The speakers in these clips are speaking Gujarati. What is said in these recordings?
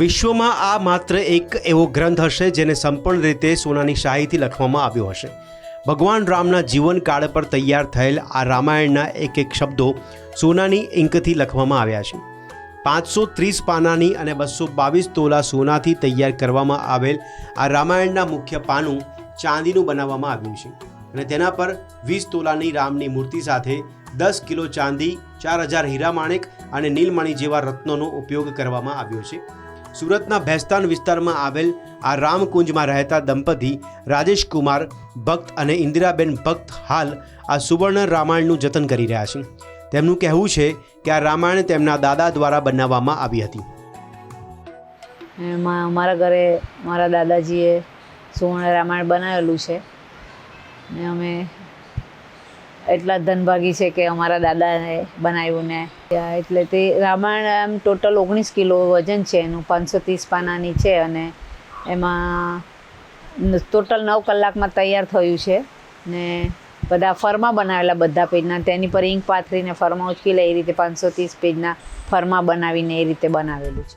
વિશ્વમાં આ માત્ર એક એવો ગ્રંથ હશે જેને સંપૂર્ણ રીતે સોનાની શાહીથી લખવામાં આવ્યો હશે. ભગવાન રામના જીવનકાળ પર તૈયાર થયેલ આ રામાયણના એક એક શબ્દો સોનાની ઇંકથી લખવામાં આવ્યા છે. પાંચસો ત્રીસ પાનાની અને બસો બાવીસ તોલા સોનાથી તૈયાર કરવામાં આવેલ આ રામાયણના મુખ્ય પાનું ચાંદીનું બનાવવામાં આવ્યું છે. અને તેના પર વીસ તોલાની રામની મૂર્તિ સાથે દસ કિલો ચાંદી, ચાર હજાર હીરા માણેક અને નીલમણી જેવા રત્નોનો ઉપયોગ કરવામાં આવ્યો છે. સુરતના ભેસ્તાન વિસ્તારમાં આવેલ આ રામકુંજમાં રહેતા દંપતી રાજેશ કુમાર, ભક્ત અને ઇન્દિરાબેન ભક્ત હાલ આ સુવર્ણ રામાયણનું જતન કરી રહ્યા છે. તેમનું કહેવું છે કે આ રામાયણ તેમના દાદા દ્વારા બનાવવામાં આવી હતી. અમારા ઘરે મારા દાદાજીએ સુવર્ણ રામાયણ બનાવેલું છે. ને અમે એટલા ધનભાગી છે કે અમારા દાદાએ બનાવ્યું ને. એટલે તે રામાયણ આમ ટોટલ ઓગણીસ કિલો વજન છે એનું, પાંચસો ત્રીસ પાનાની છે અને એમાં ટોટલ નવ કલાકમાં તૈયાર થયું છે ને બધા ફરમા બનાવેલા બધા પેજના, તેની પર ઇંક પાથરીને ફરમા ઉચકી લે એ રીતે પાંચસો ત્રીસ પેજના ફરમા બનાવીને એ રીતે બનાવેલું છે.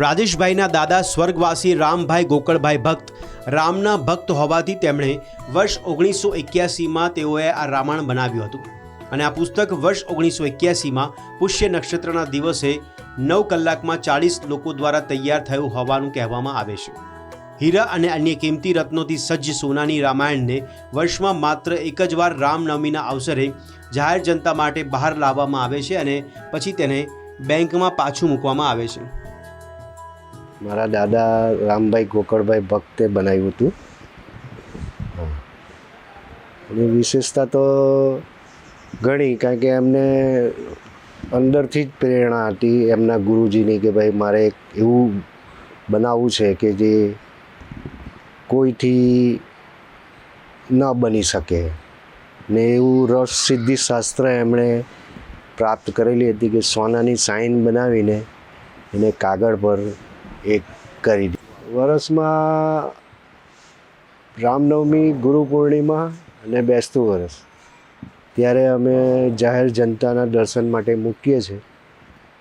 રાજેશભાઈના દાદા સ્વર્ગવાસી રામભાઈ ગોકળભાઈ ભક્ત રામના ભક્ત હોવાથી તેમણે વર્ષ ઓગણીસો એક્યાસીમાં તેઓએ આ રામાયણ બનાવ્યું હતું. અને આ પુસ્તક વર્ષ ઓગણીસો એક્યાસીમાં પુષ્ય નક્ષત્રના દિવસે નવ કલાકમાં ચાળીસ લોકો દ્વારા તૈયાર થયું હોવાનું કહેવામાં આવે છે. હીરા અને અન્ય કિંમતી રત્નોથી સજ્જ સોનાની રામાયણને વર્ષમાં માત્ર એક જ વાર રામનવમીના અવસરે જાહેર જનતા માટે બહાર લાવવામાં આવે છે અને પછી તેને બેંકમાં પાછું મૂકવામાં આવે છે. મારા દાદા રામભાઈ ગોકળભાઈ ભક્તે બનાવ્યું હતું. એની વિશેષતા તો ઘણી, કારણ કે એમને અંદરથી જ પ્રેરણા હતી એમના ગુરુજીની કે ભાઈ મારે એવું બનાવવું છે કે જે કોઈથી ન બની શકે ને એવું રસ સિદ્ધિ શાસ્ત્ર એમણે પ્રાપ્ત કરેલી હતી કે સોનાની સાઈન બનાવીને એને કાગળ પર એક કરી દીધી વર્ષમાં રામનવમી, ગુરુ પૂર્ણિમા અને બેસતું વરસ. ત્યારે અમે જાહેર જનતાના દર્શન માટે મૂકીએ છીએ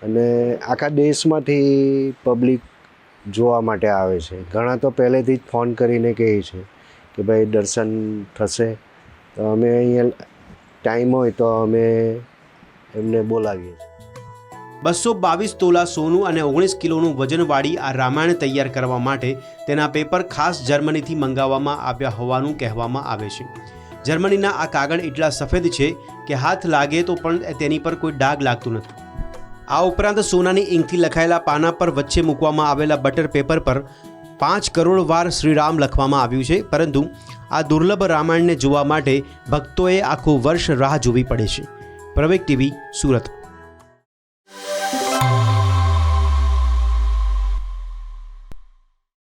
અને આખા દેશમાંથી પબ્લિક જોવા માટે આવે છે. ઘણા તો પહેલેથી જ ફોન કરીને કહે છે કે ભાઈ દર્શન થશે. તો અમે અહીંયા ટાઈમ હોય તો અમે એમને બોલાવીએ છીએ. બસો બાવીસ તોલા સોનું અને ઓગણીસ કિલોનું વજનવાળી આ રામાયણ તૈયાર કરવા માટે તેના પેપર ખાસ જર્મનીથી મંગાવવામાં આવ્યા હોવાનું કહેવામાં આવે છે. જર્મનીના આ કાગળ એટલા સફેદ છે કે હાથ લાગે તો પણ તેની પર કોઈ ડાઘ લાગતું નથી. આ ઉપરાંત સોનાની ઇંકથી લખાયેલા પાના પર વચ્ચે મૂકવામાં આવેલા બટર પેપર પર પાંચ કરોડ વાર શ્રીરામ લખવામાં આવ્યું છે, પરંતુ આ દુર્લભ રામાયણને જોવા માટે ભક્તોએ આખું વર્ષ રાહ જોવી પડે છે. પ્રવેક ટીવી, સુરત.